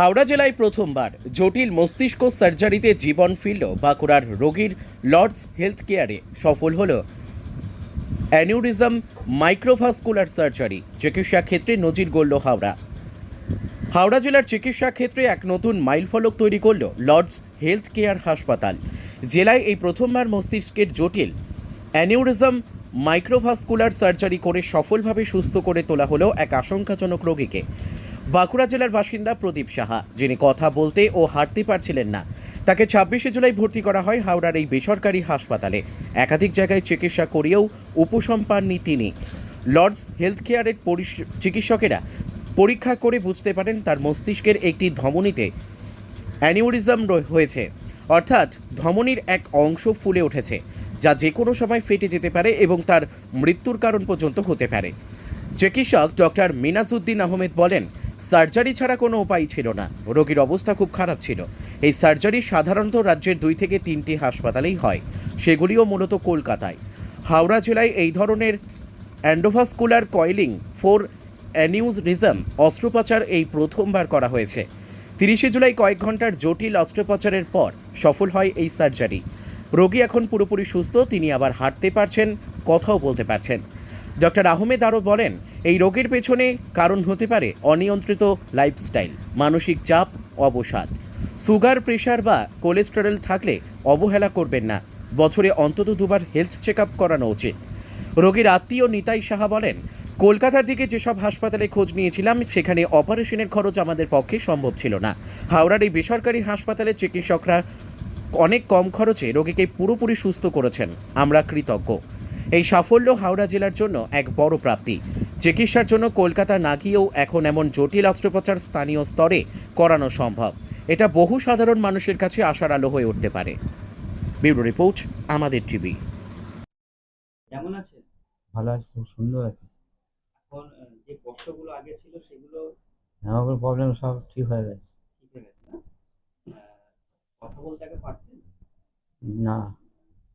হাওড়া জেলায় প্রথমবার জটিল মস্তিষ্ক সার্জারিতে জীবন ফিরল বাঁকুড়ার রোগীর লর্ডস হেলথ কেয়ারে সফল হল অ্যানিউরিজম মাইক্রোভাস্কুলার সার্জারি। চিকিৎসা ক্ষেত্রে নজির গড়ল হাওড়া। হাওড়া জেলার চিকিৎসা ক্ষেত্রে এক নতুন মাইলফলক তৈরি করল লর্ডস হেলথ কেয়ার হাসপাতাল। জেলায় এই প্রথমবার মস্তিষ্কের জটিল অ্যানিউরিজম মাইক্রোভাস্কুলার সার্জারি করে সফলভাবে সুস্থ করে তোলা হলো এক আশঙ্কাজনক রোগীকে। বাঁকুড়া জেলার বাসিন্দা প্রদীপ সাহা, যিনি কথা বলতে ও হাঁটতে পারছিলেন না। তাকে ছাব্বিশে জুলাই ভর্তি করা হয় হাওড়ার এই বেসরকারি হাসপাতালে। একাধিক জায়গায় চিকিৎসা করিয়েও উপশম পাননি তিনি। লর্ডস হেলথ কেয়ারের চিকিৎসকেরা পরীক্ষা করে বুঝতে পারেন তার মস্তিষ্কের একটি ধমনীতে অ্যানিউরিজম হয়েছে। অর্থাৎ ধমনীর এক অংশ ফুলে উঠেছে, যা যে কোনো সময় ফেটে যেতে পারে এবং তার মৃত্যুর কারণ পর্যন্ত হতে পারে। চিকিৎসক ডক্টর মিনাজউদ্দিন আহমেদ বলেন সার্জারি ছাড়া কোনো উপায় ছিল না। রোগীর অবস্থা খুব খারাপ ছিল। এই সার্জারি সাধারণত রাজ্যের দুই থেকে তিনটি হাসপাতালেই হয়। সেগুলিও মূলত কলকাতায়। হাওড়া জেলায় এই ধরনের অ্যান্ডোভাস্কুলার কয়েলিং ফোর অ্যানিউরিজম অস্ত্রোপচার এই প্রথমবার করা হয়েছে। তিরিশে জুলাই কয়েক ঘণ্টার জটিল অস্ত্রোপচারের পর সফল হয় এই সার্জারি। রোগী এখন পুরোপুরি সুস্থ, তিনি আবার হাঁটতে পারছেন, কথাও বলতে পারছেন। ডক্টর আহমেদ আরও বলেন, এই রোগের পেছনে কারণ হতে পারে অনিয়ন্ত্রিত লাইফস্টাইল মানসিক চাপ, অবসাদ। সুগার, প্রেশার বা কোলেস্টেরল থাকলে অবহেলা করবেন না। বছরে অন্তত দুবার হেলথ চেক আপ করানো উচিত। রোগীর আত্মীয় নিতাই সাহা বলেন, কলকাতার দিকে যেসব হাসপাতালে খোঁজ নিয়েছিলাম, সেখানে অপারেশনের খরচ আমাদের পক্ষে সম্ভব ছিল না। হাওড়ার এই বেসরকারি হাসপাতালে চিকিৎসকরা অনেক কম খরচে রোগীকে পুরোপুরি সুস্থ করেছেন। আমরা কৃতজ্ঞ। এই সাফল্য হাওড়া জেলার জন্য এক বড় প্রাপ্তি। চিকিৎসার জন্য কলকাতা না গিয়েও এখন এমন জটিল অস্ত্রোপচার স্থানীয় স্তরে করানো সম্ভব। এটা বহু সাধারণ মানুষের কাছে আশার আলো হয়ে উঠতে পারে। ব্যুরো রিপোর্ট আমাদের টিভি। কেমন আছেন? ভালো আছে খুব সুন্দর আছে। এখন যে কষ্টগুলো আগে ছিল সেগুলো আমার প্রবলেম সব ঠিক হয়ে গেছে। ঠিক হয়ে গেছে না? কথা বলতে আগে পারতেন? না।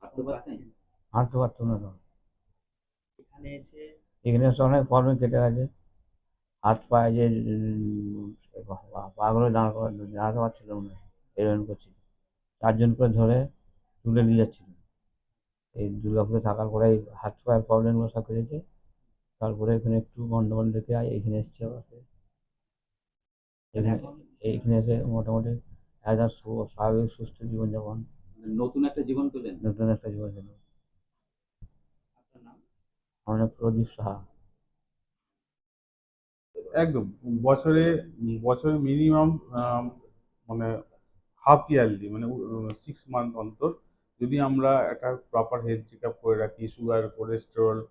হাঁটতে পারতেন? হাঁটতে পারতো না তো এখানে এসে অনেক প্রবলেম কেটে গেছে। হাত পায়ে যে পাগুলো দাঁড় করা দাঁড়াতে পারছিল না। এরকম করছিল। চারজন করে ধরে তুলে নিয়ে যাচ্ছিল। এই দুর্গাপুরে থাকার পরে হাত পায়ের প্রবলেমগুলো সব কেটেছে। তারপরে এখানে একটু গন্ডগোল দেখে এখানে এসেছি আবার এখানে এইখানে এসে মোটামুটি একদম স্বাভাবিক সুস্থ জীবনযাপন। নতুন একটা জীবন পেলেন। নতুন একটা জীবনযাপন। আপনার নাম নাম প্রদীপ সাহা। একদম, বছরে বছরে মিনিমাম মানে হাফ ইয়ারলি মানে সিক্স মান্থ অন্তর যদি আমরা একটা প্রপার হেলথ চেক আপ করে রাখি সুগার কোলেস্টেরল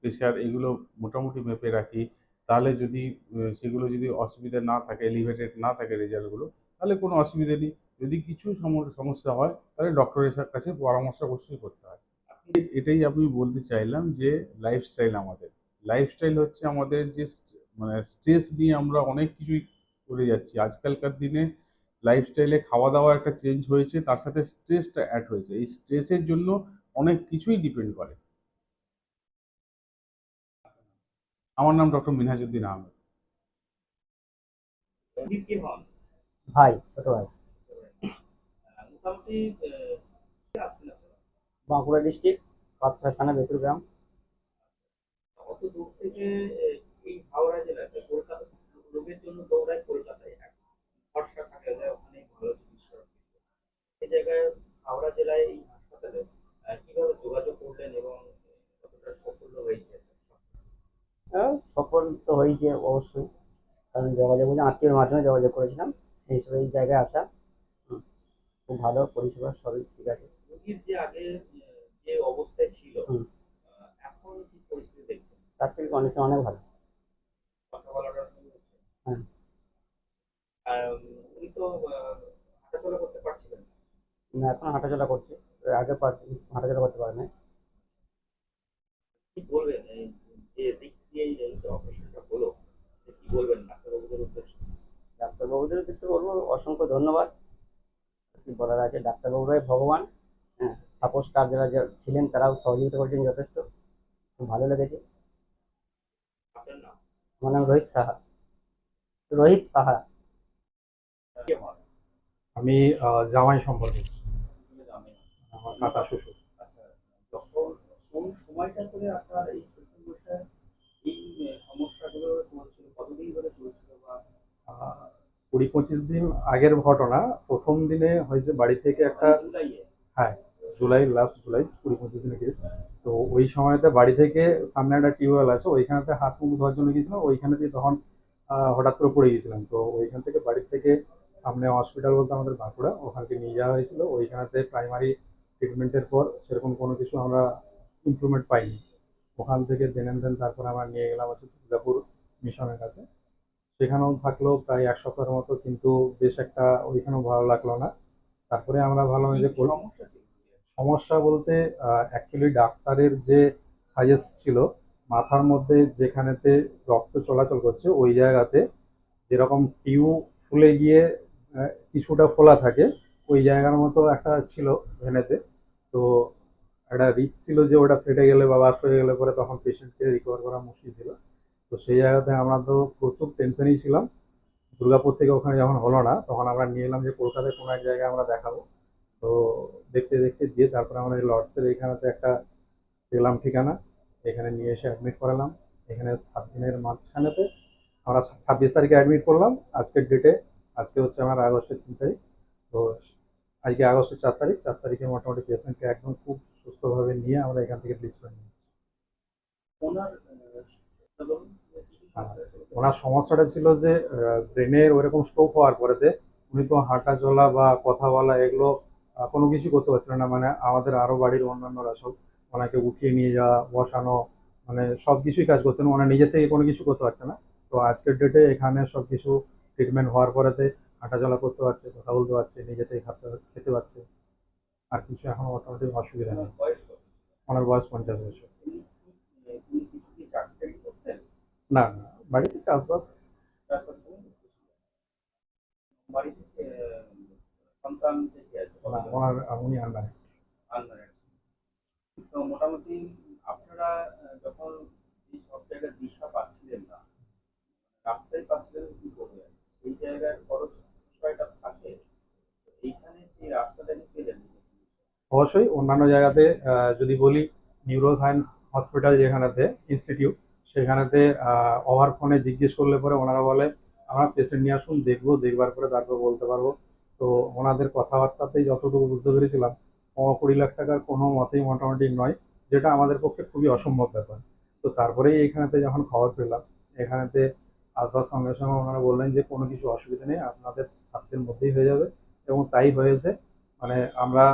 প্রেশার এগুলো মোটামুটি মেপে রাখি, তাহলে যদি সেগুলো যদি অসুবিধা না থাকে এলিভেটেড না থাকে রেজাল্টগুলো তাহলে কোনো অসুবিধা নেই। যদি কিছু সম- সমস্যা হয়, তাহলে ডক্টরের কাছে পরামর্শ অবশ্যই করতে হয়। এটাই আমি বলতে চাইলাম যে লাইফস্টাইল আমাদের। লাইফস্টাইল হচ্ছে আমাদের যে মানে স্ট্রেস নিয়ে আমরা অনেক কিছুই করে যাচ্ছি। আজকালকার দিনে লাইফস্টাইলে খাওয়া দাওয়া একটা চেঞ্জ হয়েছে তার সাথে স্ট্রেসটা অ্যাড হয়েছে। এই স্ট্রেসের জন্য অনেক কিছুই ডিপেন্ড করে। আমার নাম ডক্টর মিনহাজউদ্দিন আহমেদ। প্রদীপ কি হন ভাই ছোট ভাই। বাঁকুড়া ডিস্ট্রিক্ট পাঁচশো থানা বেতুর গ্রাম। কত দূর থেকে এই হাওড়া জেলাতে কলকাতা রোগের জন্য দৌড়ায় কলকাতায় এক ভরসা থাকে যায় ওখানে ভালো চিকিৎসা এই জায়গায় হাওড়া জেলায় এই হাসপাতালে কীভাবে যোগাযোগ করলেন এবং কতটা সাফল্য হয়েছে? হ্যাঁ, সফল তো হয়েছে অবশ্যই কারণ যোগাযোগ বলছে আত্মীয়র মাধ্যমে যোগাযোগ করেছিলাম সেই হিসেবে এই জায়গায় আসা খুব ভালো পরিষেবা সবই ঠিক আছে। রোগীর যে আগে যে অবস্থায় ছিল। এখন কি পরিস্থিতি দেখছেন? তার থেকে কন্ডিশন অনেক ভালো। কথা বলাটা হ্যাঁ। উনি তো হাঁটাচলা করতে পারছিলেন না। এখন হাঁটাচলা করছে। আগে হাঁটাচলা করতে পারে না কি বলবেন? যে রিক্স দিয়ে এই যে অপারেশনটা হলো কি বলবেন ডাক্তারবাবুদের উদ্দেশ্যে? ডাক্তারবাবুদের উদ্দেশ্যে বলব অসংখ্য ধন্যবাদ। কি বলার আছে? ডাক্তারবাবুরাই ভগবান। সাপোর্ট স্টাফ যারা যা ছিলেন তারাও সহযোগিতা করেছেন যথেষ্ট। খুব ভালো লেগেছে। আমার নাম রোহিত সাহা। রোহিত সাহা। আমি জামাই সম্পর্কে আমার কাকা শ্বশুর। আচ্ছা যখন কোন সময়টা করে আপনার এই এই সমস্যাগুলো কতদিন ধরে চলছিল বা? কুড়ি পঁচিশ দিন আগের ঘটনা। প্রথম দিনে হয়েছে বাড়ি থেকে একটা হ্যাঁ জুলাই লাস্ট জুলাই কুড়ি পঁচিশ দিনের কেস তো ওই সময়তে বাড়ি থেকে সামনে একটা টিউবওয়েল আছে ওইখানেতে হাত মুখ ধোয়ার জন্য গিয়েছিলাম ওইখানেতেই তখন হঠাৎ করে পড়ে গিয়েছিলাম। তো ওইখান থেকে বাড়ি থেকে সামনে হসপিটাল বলতে আমাদের বাঁকুড়া ওখানকে নিয়ে যাওয়া হয়েছিল। ওইখানেতে প্রাইমারি ট্রিটমেন্টের পর সেরকম কোনো কিছু আমরা ইমপ্রুভমেন্ট পাইনি। ওখান থেকে দেন দেন তারপর আমরা নিয়ে গেলাম হচ্ছে দুর্গাপুর মিশনের কাছে। সেখানেও থাকল প্রায় এক সপ্তাহের মতো কিন্তু বেশ একটা ওইখানেও ভালো লাগল না। তারপরে আমরা ভাবলাম যে সমস্যা সমস্যা বলতে অ্যাকচুয়ালি ডাক্তারের যে সাজেস্ট ছিল, মাথার মধ্যে যেখানেতে রক্ত চলাচল করছে, ওই জায়গাতে যেরকম টিউ ফুলে গিয়ে কিছুটা ফোলা থাকে, ওই জায়গার মতো একটা ছিল ভেনেতে। তো একটা রিস্ক ছিল যে ওটা ফেটে গেলে বা বাস্ট হয়ে গেলে পরে তখন পেশেন্টকে রিকভার করা মুশকিল ছিল। তো সেই জায়গাতে আমরা তো প্রচুর টেনশনেই ছিলাম। দুর্গাপুর থেকে ওখানে যখন হলো না, তখন আমরা নিয়ে এলাম যে কলকাতায় কোনো এক জায়গায় আমরা দেখাবো। তো দেখতে দেখতে দিয়ে তারপরে আমরা এই লর্ডসের এইখানেতে একটা পেলাম ঠিকানা। এখানে নিয়ে এসে অ্যাডমিট করালাম। এখানে সাত দিনের মাঝখানেতে আমরা ছাব্বিশ তারিখে অ্যাডমিট করলাম। আজকের ডেটে আজকে হচ্ছে আমার আগস্টের তিন তারিখ। তো আজকে আগস্টের চার তারিখ। চার তারিখে মোটামুটি পেশেন্টকে একদম খুব সুস্থভাবে নিয়ে আমরা এখান থেকে ডিস করে নিয়েছি। ওনার হ্যাঁ। ওনার সমস্যাটা ছিল যে ব্রেনের ওরকম স্ট্রোক হওয়ার পরেতে উনি তো হাঁটা চলা বা কথা বলা এগুলো কোনো কিছু করতে পারছিলেন না। মানে আমাদের আরও বাড়ির অন্যান্যরা সব ওনাকে উঠিয়ে নিয়ে যাওয়া, বসানো মানে সব কিছুই কাজ করতেন। ওনার নিজে থেকে কোনো কিছু করতে পারছে না। তো আজকের ডেটে এখানে সব কিছু ট্রিটমেন্ট হওয়ার পরেতে হাঁটা চলা করতে পারছে, কথা বলতে পারছে, নিজে থেকে খাতে খেতে পারছে। আর কিছু এখন মোটামুটি অসুবিধা নেই। ওনার বয়স পঞ্চাশ বছর। না না, বাড়িতে চাষবাস? বাড়িতে ওনার উনি আনম্যারিড আনম্যারিড তো মোটামুটি আপনারা যখন এই সব জায়গায় দিশা পাচ্ছিলেন না রাস্তায় পাচ্ছিলেন কি করবে সেই জায়গায় খরচ বিষয়টা থাকে এইখানে সেই রাস্তাটা কি পেলেন অবশ্যই অন্যান্য জায়গাতে যদি বলি নিউরো সায়েন্স হসপিটাল যেখানেতে ইনস্টিটিউট সেখানেতে ওভার ফোনে জিজ্ঞেস করলে পরে ওনারা বলে আমরা পেশেন্ট নিয়ে আসুন দেখব দেখবার পরে তারপর বলতে পারব। তো ওনাদের কথাবার্তাতেই যতটুকু বুঝতে পেরেছিলাম কুড়ি লাখ টাকার কোনো মতেই মোটামুটি নয় যেটা আমাদের পক্ষে খুবই অসম্ভব ব্যাপার। তো তারপরেই এখানেতে যখন খবর পেলাম এখানেতে আসবার সঙ্গে সঙ্গে ওনারা বললেন যে কোনো কিছু অসুবিধা নেই আপনাদের দিনের মধ্যেই হয়ে যাবে। এবং তাই হয়েছে। মানে আমরা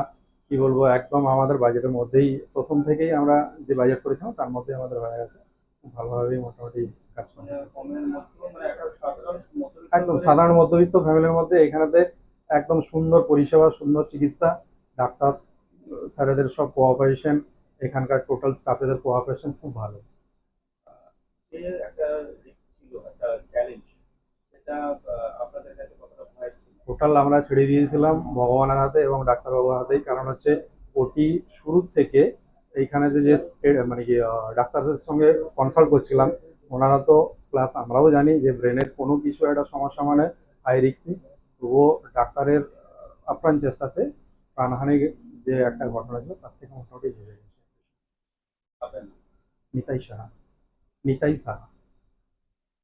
কি বলব একদম আমাদের বাজেটের মধ্যেই প্রথম থেকেই আমরা যে বাজেট করেছিলাম তার মধ্যেই আমাদের হয়ে গেছে। খুব ভালোভাবেই মোটামুটি কাজ মানে করে মধ্যে মানে মধ্যবিত্ত একদম সাধারণ মধ্যবিত্ত ফ্যামিলির মধ্যে এখানেতে একদম সুন্দর পরিষেবা সুন্দর চিকিৎসা। ডাক্তার স্যারেদের সব কোঅপারেশন এখানকার টোটাল স্টাফেদের কোঅপারেশন খুব ভালো। টোটাল আমরা ছেড়ে দিয়েছিলাম ভগবানের হাতে এবং ডাক্তারবাবুর হাতেই। কারণ হচ্ছে ওটি শুরু থেকে এইখানে যে যে মানে কি ডাক্তারদের সঙ্গে কনসাল্ট করছিলাম ওনারা তো প্লাস আমরাও জানি যে ব্রেনের কোনো কিছু একটা সমস্যা মানে হাই রিক্সি তবুও ডাক্তারের আপ্রাণ চেষ্টাতে প্রাণহানি যে একটা ঘটনা ছিল তার থেকে মোটামুটি ভেজে গেছে। নিতাই সাহা। নিতাই সাহা।